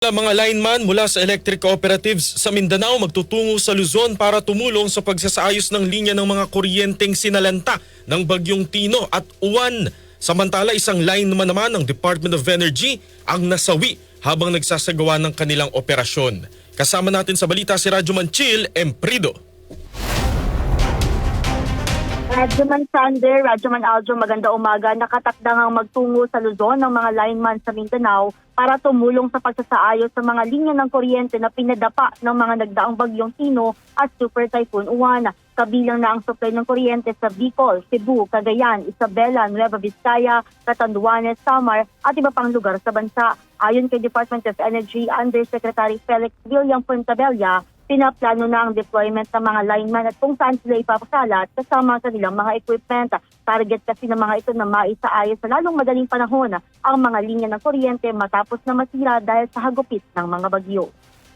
Mga lineman mula sa electric cooperatives sa Mindanao magtutungo sa Luzon para tumulong sa pagsasaayos ng linya ng mga kuryenteng sinalanta ng bagyong Tino at Uwan. Samantala isang lineman naman ng Department of Energy ang nasawi habang nagsasagawa ng kanilang operasyon. Kasama natin sa balita si Radyo Manchil Emprido. Radyoman Sander, Radyoman Aljo, maganda umaga. Nakatakdangang magtungo sa Luzon ng mga lineman sa Mindanao para tumulong sa pagsasaayos sa mga linya ng kuryente na pinadapa ng mga nagdaang bagyong Tino at Super Typhoon Uwan. Kabilang na ang supply ng kuryente sa Bicol, Cebu, Cagayan, Isabela, Nueva Vizcaya, Catanduanes, Samar at iba pang lugar sa bansa. Ayon kay Department of Energy Undersecretary Felix William Fuentabella, pinaplano na ang deployment ng mga lineman at kung saan sila ipapasalat kasama sa nilang mga equipment. Target kasi ng mga ito na maisaayos sa lalong madaling panahon ang mga linya ng kuryente matapos na masira dahil sa hagupit ng mga bagyo.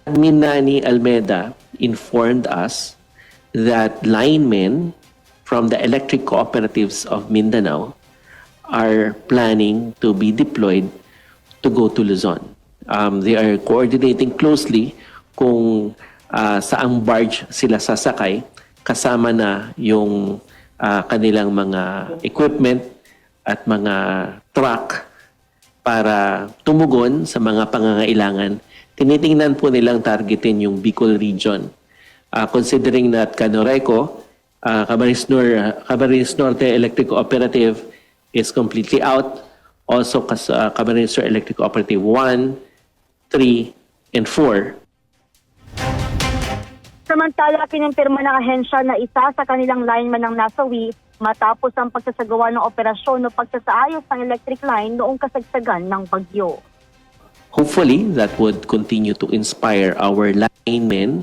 Minani Almeida informed us that linemen from the electric cooperatives of Mindanao are planning to be deployed to go to Luzon. Um, they are coordinating closely kung ah, saang barge sila sasakay kasama na yung ah, kanilang mga equipment at mga truck para tumugon sa mga pangangailangan, tinitingnan po nilang targetin yung Bicol region. Ah, considering that Canoreco, uh, Camarines, Nor, Camarines Norte Electric Cooperative is completely out. Also, uh, Camarines Sur Electric Cooperative 1, 3, and 4 Samantala, kinumpirma ng ahensya na isa sa kanilang lineman ang nasawi matapos ang pagsasagawa ng operasyon o pagsasaayos ng electric line noong kasagsagan ng bagyo. hopefully that would continue to inspire our linemen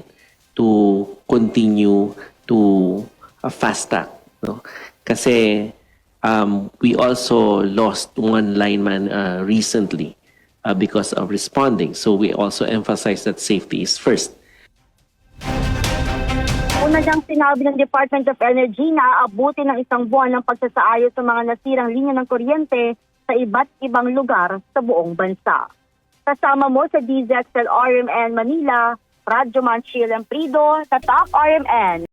to continue to uh, fast track no? Kasi um, we also lost one lineman uh, recently uh, because of responding. So we also emphasize that safety is first Niyang sinabi ng Department of Energy na aabuti ng isang buwan ng pagsasaayos sa mga nasirang linya ng kuryente sa iba't ibang lugar sa buong bansa. Kasama mo sa DZXL RMN Manila, Radyo Manchil Prido, Tatak RMN.